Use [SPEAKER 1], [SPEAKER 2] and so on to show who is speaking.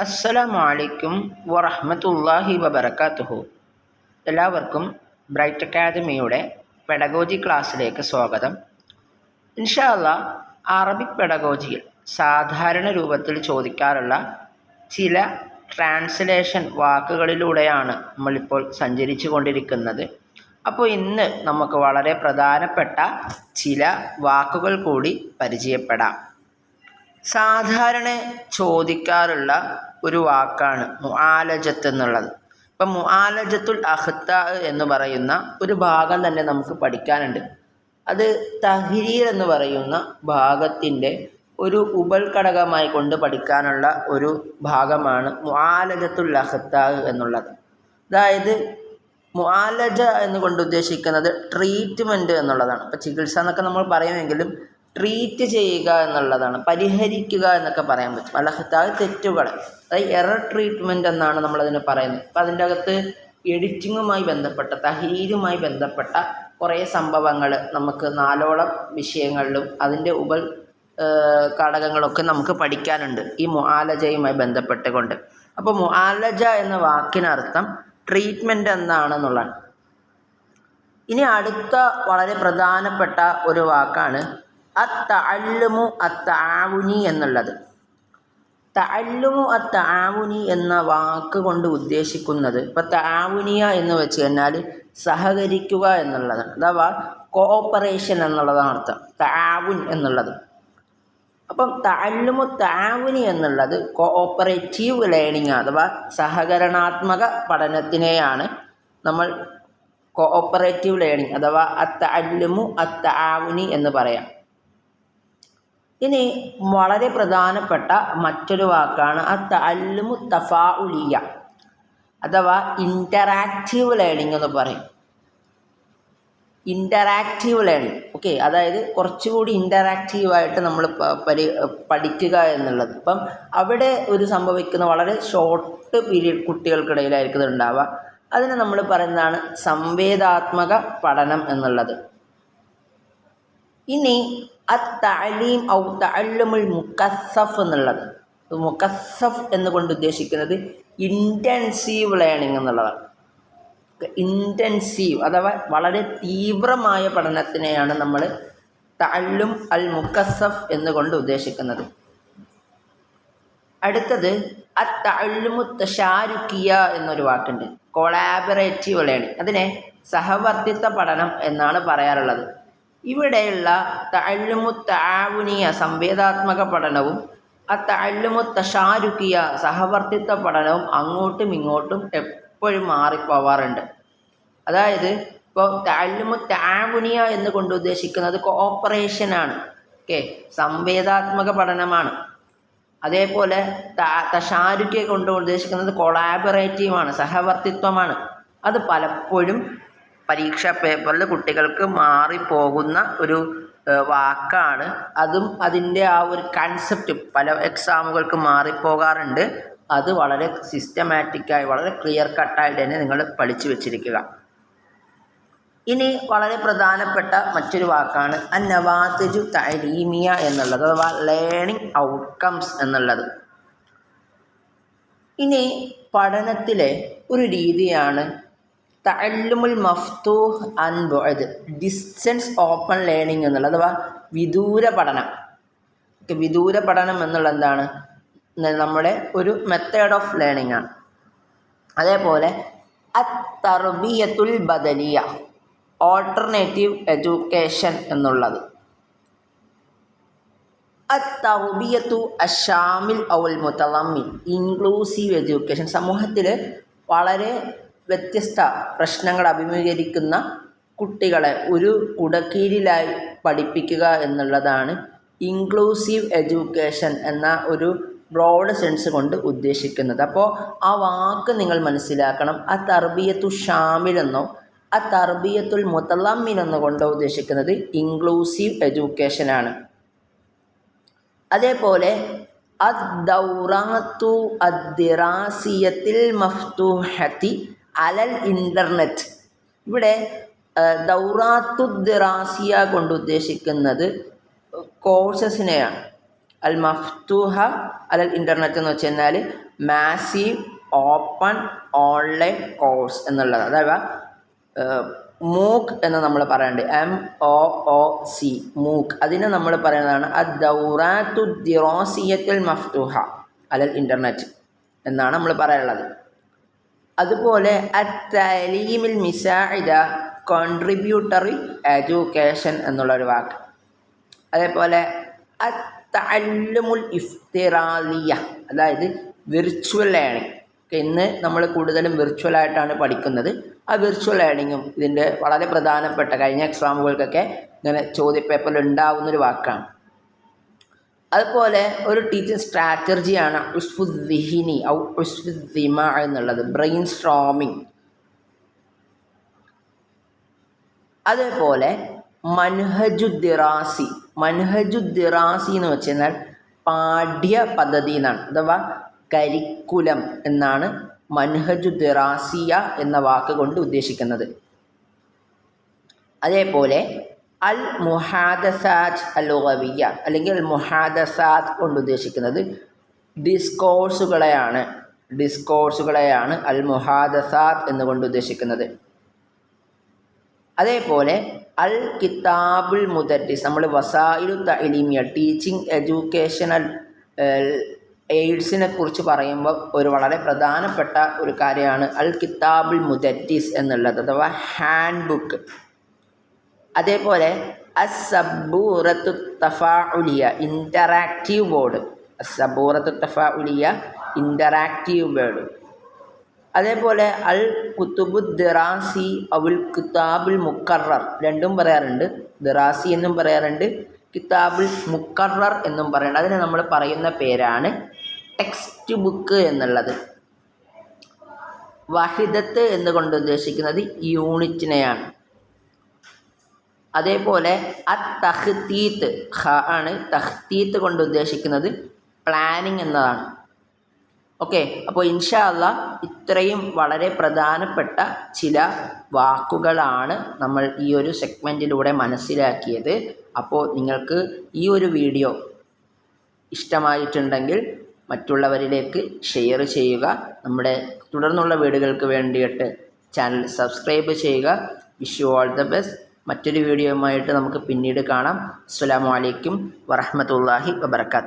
[SPEAKER 1] അസ്സലാമു അലൈക്കും വറഹ്മത്തുള്ളാഹി വബറകാതുഹു. എല്ലാവർക്കും ബ്രൈറ്റ് അക്കാദമിയുടെ പെഡഗോജി ക്ലാസ്സിലേക്ക് സ്വാഗതം. ഇൻഷാല്ല അറബിക് പെഡഗോജിയിൽ സാധാരണ രൂപത്തിൽ ചോദിക്കാറുള്ള ചില ട്രാൻസ്ലേഷൻ വാക്കുകളിലൂടെയാണ് നമ്മളിപ്പോൾ സഞ്ചരിച്ചു കൊണ്ടിരിക്കുന്നത്. അപ്പോൾ ഇന്ന് നമുക്ക് വളരെ പ്രധാനപ്പെട്ട ചില വാക്കുകൾ കൂടി പരിചയപ്പെടാം. സാധാരണ ചോദിക്കാറുള്ള ഒരു വാക്കാണ് മുആലജത്ത് എന്നുള്ളത്. ഇപ്പം മുആലജത്തുൽ അഹത്ത എന്ന് പറയുന്ന ഒരു ഭാഗം തന്നെ നമുക്ക് പഠിക്കാനുണ്ട്. അത് തഹരീർ എന്ന് പറയുന്ന ഭാഗത്തിന്റെ ഒരു ഉപൽഘടകമായി കൊണ്ട് പഠിക്കാനുള്ള ഒരു ഭാഗമാണ് മുആലജത്തുൽ അഹത്ത എന്നുള്ളത്. അതായത് മുആലജ എന്നുകൊണ്ട് ഉദ്ദേശിക്കുന്നത് ട്രീറ്റ്മെന്റ് എന്നുള്ളതാണ്. ഇപ്പം ചികിത്സ എന്നൊക്കെ നമ്മൾ പറയുമെങ്കിലും ട്രീറ്റ് ചെയ്യുക എന്നുള്ളതാണ് പരിഹരിക്കുക എന്നൊക്കെ പറയാൻ പറ്റും. അല്ലഹത്തായ തെറ്റുകൾ അതായത് എറർ ട്രീറ്റ്മെന്റ് എന്നാണ് നമ്മളതിന് പറയുന്നത്. അപ്പം അതിന്റെ അകത്ത് എഡിറ്റിങ്ങുമായി ബന്ധപ്പെട്ട തഹീരുമായി ബന്ധപ്പെട്ട കുറേ സംഭവങ്ങൾ നമുക്ക് നാലോളം വിഷയങ്ങളിലും അതിന്റെ ഉപ ഘടകങ്ങളൊക്കെ നമുക്ക് പഠിക്കാനുണ്ട് ഈ മുആലജയുമായി ബന്ധപ്പെട്ടുകൊണ്ട്. അപ്പോൾ മുആലജ എന്ന വാക്കിനർത്ഥം ട്രീറ്റ്മെന്റ് എന്നാണെന്നുള്ളതാണ്. ഇനി അടുത്ത വളരെ പ്രധാനപ്പെട്ട ഒരു വാക്കാണ് അത്തഅല്ലുമു അത്തആവുനി എന്നുള്ളത്. തഅല്ലുമു അത്തആവുനി എന്ന വാക്ക് കൊണ്ട് ഉദ്ദേശിക്കുന്നത് ഇപ്പം തആവുനിയ എന്ന് വെച്ച് കഴിഞ്ഞാൽ സഹകരിക്കുക എന്നുള്ളതാണ് അഥവാ കോഓപ്പറേഷൻ എന്നുള്ളതാണ് അർത്ഥം താവുൻ എന്നുള്ളത്. അപ്പം തഅല്ലുമു താവുനി എന്നുള്ളത് കോഓപ്പറേറ്റീവ് ലേണിംഗ് അഥവാ സഹകരണാത്മക പഠനത്തിനെയാണ് നമ്മൾ കോഓപ്പറേറ്റീവ് ലേണിംഗ് അഥവാ അത്തഅല്ലുമു അത്തആവുനി എന്ന് പറയാം. ഇനി വളരെ പ്രധാനപ്പെട്ട മറ്റൊരു വാക്കാണ് ആ തല്ലുമു തഫാഉലിയ അഥവാ ഇന്ററാക്റ്റീവ് ലേണിംഗ് എന്ന് പറയും. ഇന്ററാക്റ്റീവ് ലേണിംഗ് ഓക്കെ അതായത് കുറച്ചുകൂടി ഇന്ററാക്റ്റീവായിട്ട് നമ്മൾ പരി പഠിക്കുക എന്നുള്ളത്. ഇപ്പം അവിടെ ഒരു സംഭവിക്കുന്ന വളരെ ഷോർട്ട് പീരീഡ് കുട്ടികൾക്കിടയിലായിരിക്കും ഇത് ഉണ്ടാവുക. അതിന് നമ്മൾ പറയുന്നതാണ് സംവേദാത്മക പഠനം എന്നുള്ളത്. ഇനി അത്തഅലീം ഔ തഅല്ലുമുൽ മുക്കസഫ് എന്നുള്ളത്. മുക്കസഫ് എന്നുകൊണ്ട് ഉദ്ദേശിക്കുന്നത് ഇന്റൻസീവ് ലേണിംഗ് എന്നുള്ളതാണ്. ഇന്റൻസീവ് അഥവാ വളരെ തീവ്രമായ പഠനത്തിനെയാണ് നമ്മൾ താലും അൽ മുക്കസഫ് എന്നുകൊണ്ട് ഉദ്ദേശിക്കുന്നത്. അടുത്തത് അത്തഅല്ലുമു തഷാരുക്കിയ എന്നൊരു വാക്കുണ്ട്. കൊളാബറേറ്റീവ് ലേണിംഗ് അതിനെ സഹവർത്തിത്വ പഠനം എന്നാണ് പറയാറുള്ളത്. ഇവിടെയുള്ള തഅല്ലുമു ആവുനിയ സംവേദാത്മക പഠനവും ആ തഅല്ലുമു ഷാരുക്കിയ സഹവർത്തിത്വ പഠനവും അങ്ങോട്ടും ഇങ്ങോട്ടും എപ്പോഴും മാറിപ്പോവാറുണ്ട്. അതായത് ഇപ്പോൾ തഅല്ലുമു ആവുനിയ എന്ന് കൊണ്ട് ഉദ്ദേശിക്കുന്നത് കോഓപ്പറേഷനാണ് ഓക്കെ? സംവേദാത്മക പഠനമാണ്. അതേപോലെ തശാരുക്യെ കൊണ്ട് ഉദ്ദേശിക്കുന്നത് കൊളാബറേറ്റീവാണ് സഹവർത്തിത്വമാണ്. അത് പലപ്പോഴും പരീക്ഷാ പേപ്പറിൽ കുട്ടികൾക്ക് മാറിപ്പോകുന്ന ഒരു വാക്കാണ്. അതും അതിന്റെ ആ ഒരു കൺസെപ്റ്റ് പല എക്സാമുകൾക്ക് മാറിപ്പോകാറുണ്ട്. അത് വളരെ സിസ്റ്റമാറ്റിക്കായി വളരെ ക്ലിയർ കട്ടായിട്ട് തന്നെ നിങ്ങൾ പഠിച്ചു വെച്ചിരിക്കുക. ഇനി വളരെ പ്രധാനപ്പെട്ട മറ്റൊരു വാക്കാണ് അന്നവാത്തജു തരീമിയ എന്നുള്ളത് അഥവാ ലേണിംഗ് ഔട്ട്കംസ് എന്നുള്ളത്. ഇനി പഠനത്തിലെ ഒരു രീതിയാണ് തഅല്ലുമുൽ മഫ്തൂഹ് അൻ ബുഅദ് ഡിസ്റ്റൻസ് ഓപ്പൺ ലേണിംഗ് എന്നുള്ളത് അഥവാ വിദൂര പഠനം. വിദൂര പഠനം എന്നുള്ള എന്താണ്? നമ്മുടെ ഒരു മെത്തേഡ് ഓഫ് ലേണിംഗ് ആണ്. അതേപോലെ അത്തർബിയത്തുൽ ബദലിയ ഓൾട്ടർനേറ്റീവ് എഡ്യൂക്കേഷൻ എന്നുള്ളത്. അത്തർബിയത്തു അഷാമിൽ ഔൽ മുത്തലമ്മിൻ ഇൻക്ലൂസീവ് എഡ്യൂക്കേഷൻ സമൂഹത്തിൽ വളരെ വ്യത്യസ്ത പ്രശ്നങ്ങൾ അഭിമുഖീകരിക്കുന്ന കുട്ടികളെ ഒരു കുടക്കീഴിലായി പഠിപ്പിക്കുക എന്നുള്ളതാണ് ഇൻക്ലൂസീവ് എഡ്യൂക്കേഷൻ എന്ന ഒരു ബ്രോഡ് സെൻസ് കൊണ്ട് ഉദ്ദേശിക്കുന്നത്. അപ്പോൾ ആ വാക്ക് നിങ്ങൾ മനസ്സിലാക്കണം. ആ തർബിയത്തു ഷാമിലെന്നോ ആ തർബിയത്തുൽ മുത്തലമ്മിൻ കൊണ്ടോ കൊണ്ട് ഉദ്ദേശിക്കുന്നത് ഇൻക്ലൂസീവ് എഡ്യൂക്കേഷനാണ് അതേപോലെ അദ്ദൗറാത്തു അദ്ദിറാസിയത്തിൽ മഫ്തൂഹത്തി അലൽ ഇന്റർനെറ്റ് ഇവിടെ ദൗറാത്തുദ്ദിറാസിയ കൊണ്ട് ഉദ്ദേശിക്കുന്നത് കോഴ്സസിനെയാണ്. അൽ മഫ്തൂഹ അലൽ ഇന്റർനെറ്റ് എന്ന് വെച്ച് കഴിഞ്ഞാൽ മാസീവ് ഓപ്പൺ ഓൺലൈൻ കോഴ്സ് എന്നുള്ളത്. അഥവാ മൂക്ക് എന്ന് നമ്മൾ പറയുന്നുണ്ട് എം ഒ ഒ സി മൂക്ക്. അതിനെ നമ്മൾ പറയുന്നതാണ് അ ദൗറാത്തു ദിറോസിയത്തിൽ മഫ്തൂഹ അലൽ ഇന്റർനെറ്റ് എന്നാണ് നമ്മൾ പറയാനുള്ളത്. അതുപോലെ അത്തലീമിൽ മിസാഇദ കോൺട്രിബ്യൂട്ടറി എഡ്യൂക്കേഷൻ എന്നുള്ളൊരു വാക്ക്. അതേപോലെ അത്തല്ലുമുൽ ഇഫ്തിറാലിയ അതായത് വിർച്വൽ ലേണിംഗ് ഇന്ന് നമ്മൾ കൂടുതലും വിർച്വലായിട്ടാണ് പഠിക്കുന്നത്. ആ വിർച്വൽ ലേണിങ്ങും ഇതിന്റെ വളരെ പ്രധാനപ്പെട്ട കഴിഞ്ഞ എക്സാമുകൾക്കൊക്കെ ഇങ്ങനെ ചോദ്യപേപ്പറിൽ ഉണ്ടാവുന്നൊരു വാക്കാണ്. അതുപോലെ ഒരു ടീച്ചിങ് സ്ട്രാറ്റജിയാണ് ഉസ്ഫുദ്ദിഹിനി ഔ ഉസ്ഫുദ്ദിമ എന്നുള്ളത് ബ്രെയിൻ സ്ട്രോമിങ് അതേപോലെ മൻഹജുദ്ദിറാസി മൻഹജുദ്ദിറാസി എന്ന് വെച്ച് കഴിഞ്ഞാൽ പാഠ്യ പദ്ധതി എന്നാണ് അഥവാ കരിക്കുലം എന്നാണ് മൻഹജുദ്ദിറാസിയ എന്ന വാക്ക് കൊണ്ട് ഉദ്ദേശിക്കുന്നത്. അതേപോലെ അൽ മുഹാദസാജ് അൽ അല്ലെങ്കിൽ അൽ മുഹാദസാദ് കൊണ്ട് ഉദ്ദേശിക്കുന്നത് ഡിസ്കോഴ്സുകളെയാണ്. ഡിസ്കോഴ്സുകളെയാണ് അൽ മുഹാദസാത്ത് എന്നുകൊണ്ട് ഉദ്ദേശിക്കുന്നത് അതേപോലെ അൽ കിതാബുൽ മുദരിസ് നമ്മൾ വസായിലു തലീമിയ ടീച്ചിങ് എഡ്യൂക്കേഷണൽ എയ്ഡ്സിനെ കുറിച്ച് പറയുമ്പോൾ ഒരു വളരെ പ്രധാനപ്പെട്ട ഒരു കാര്യമാണ് അൽ കിതാബുൽ മുദറ്റിസ് എന്നുള്ളത് അഥവാ ഹാൻഡ് ബുക്ക്. അതേപോലെ അസബൂറത്തു തഫാഉലിയ ഇന്ററാക്റ്റീവ് ബോർഡ് അസബൂറത്തു ഇന്ററാക്റ്റീവ് ബോർഡ് അതേപോലെ അൽ കുത്തുബു ദിറാസി അവുൽ കിതാബുൽ മുക്കറർ രണ്ടും പറയാറുണ്ട്. ദിറാസി എന്നും പറയാറുണ്ട് കിതാബുൽ മുക്കറർ എന്നും പറയുന്നത് അതിന് നമ്മൾ പറയുന്ന പേരാണ് ടെക്സ്റ്റ് ബുക്ക് എന്നുള്ളത്. വഹിദത്ത് എന്നുകൊണ്ട് ഉദ്ദേശിക്കുന്നത് യൂണിറ്റിനെയാണ്. അതേപോലെ അ തഹ്തീത്ത് ഖ ആണ് തഹ്തീത്ത് കൊണ്ട് ഉദ്ദേശിക്കുന്നത് പ്ലാനിങ് എന്നതാണ്. ഓക്കെ അപ്പോൾ ഇൻഷാ ഇത്രയും വളരെ പ്രധാനപ്പെട്ട ചില വാക്കുകളാണ് നമ്മൾ ഈ ഒരു സെഗ്മെന്റിലൂടെ മനസ്സിലാക്കിയത്. അപ്പോൾ നിങ്ങൾക്ക് ഈ ഒരു വീഡിയോ ഇഷ്ടമായിട്ടുണ്ടെങ്കിൽ മറ്റുള്ളവരിലേക്ക് ഷെയർ ചെയ്യുക. നമ്മുടെ തുടർന്നുള്ള വീടുകൾക്ക് വേണ്ടിയിട്ട് ചാനൽ സബ്സ്ക്രൈബ് ചെയ്യുക. Wish you all the best മറ്റൊരു വീഡിയോയുമായിട്ട് നമുക്ക് പിന്നീട് കാണാം. അസ്സാം വലൈക്കും വറഹമത്തല്ലാഹി വബർക്കാത്തു